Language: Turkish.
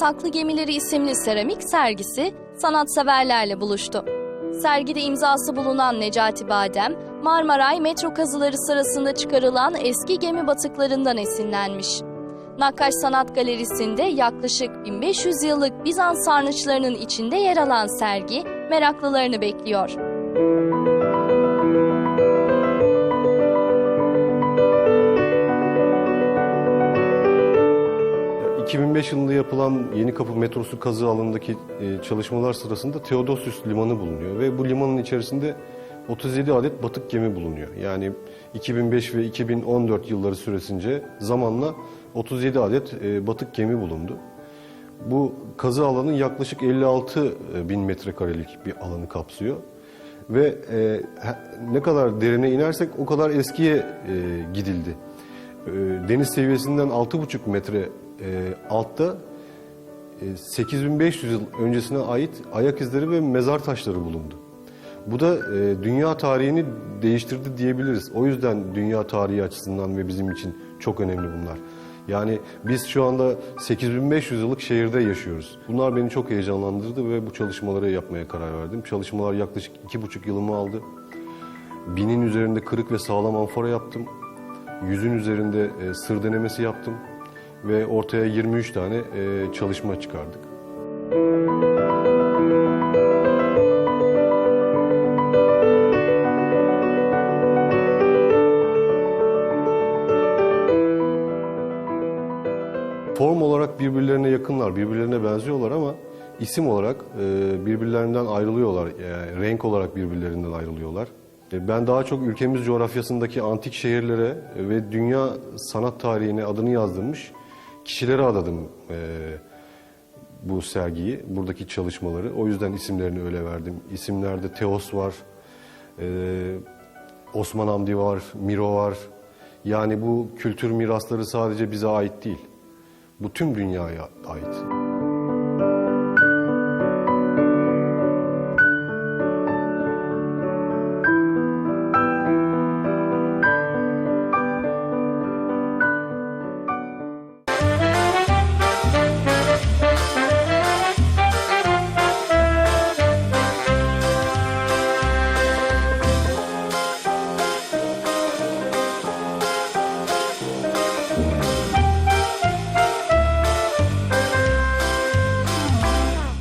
Saklı Gemileri isimli seramik sergisi sanatseverlerle buluştu. Sergide imzası bulunan Necati Badem, Marmaray metro kazıları sırasında çıkarılan eski gemi batıklarından esinlenmiş. Nakkaş Sanat Galerisi'nde yaklaşık 1500 yıllık Bizans sarnıçlarının içinde yer alan sergi meraklılarını bekliyor. 2005 yılında yapılan Yeni Kapı metrosu kazı alanındaki e, çalışmalar sırasında Theodosius Limanı bulunuyor ve bu limanın içerisinde 37 adet batık gemi bulunuyor. Yani 2005 ve 2014 yılları süresince zamanla 37 adet e, batık gemi bulundu. Bu kazı alanı yaklaşık 56 bin metrekarelik bir alanı kapsıyor. Ve e, ne kadar derine inersek o kadar eskiye e, gidildi. E, deniz seviyesinden 6,5 metre e, altta e, 8500 yıl öncesine ait ayak izleri ve mezar taşları bulundu. Bu da e, dünya tarihini değiştirdi diyebiliriz. O yüzden dünya tarihi açısından ve bizim için çok önemli bunlar. Yani biz şu anda 8500 yıllık şehirde yaşıyoruz. Bunlar beni çok heyecanlandırdı ve bu çalışmaları yapmaya karar verdim. Çalışmalar yaklaşık iki buçuk yılımı aldı. Binin üzerinde kırık ve sağlam amfora yaptım. Yüzün üzerinde e, sır denemesi yaptım. Ve ortaya 23 tane e, çalışma çıkardık. Form olarak birbirlerine yakınlar, birbirlerine benziyorlar ama isim olarak e, birbirlerinden ayrılıyorlar. Yani renk olarak birbirlerinden ayrılıyorlar. E, Ben daha çok ülkemiz coğrafyasındaki antik şehirlere ve dünya sanat tarihine adını yazdırmış kişilere adadım e, bu sergiyi, buradaki çalışmaları. O yüzden isimlerini öyle verdim. İsimlerde Teos var, e, Osman Hamdi var, Miro var. Yani bu kültür mirasları sadece bize ait değil. Bu tüm dünyaya ait.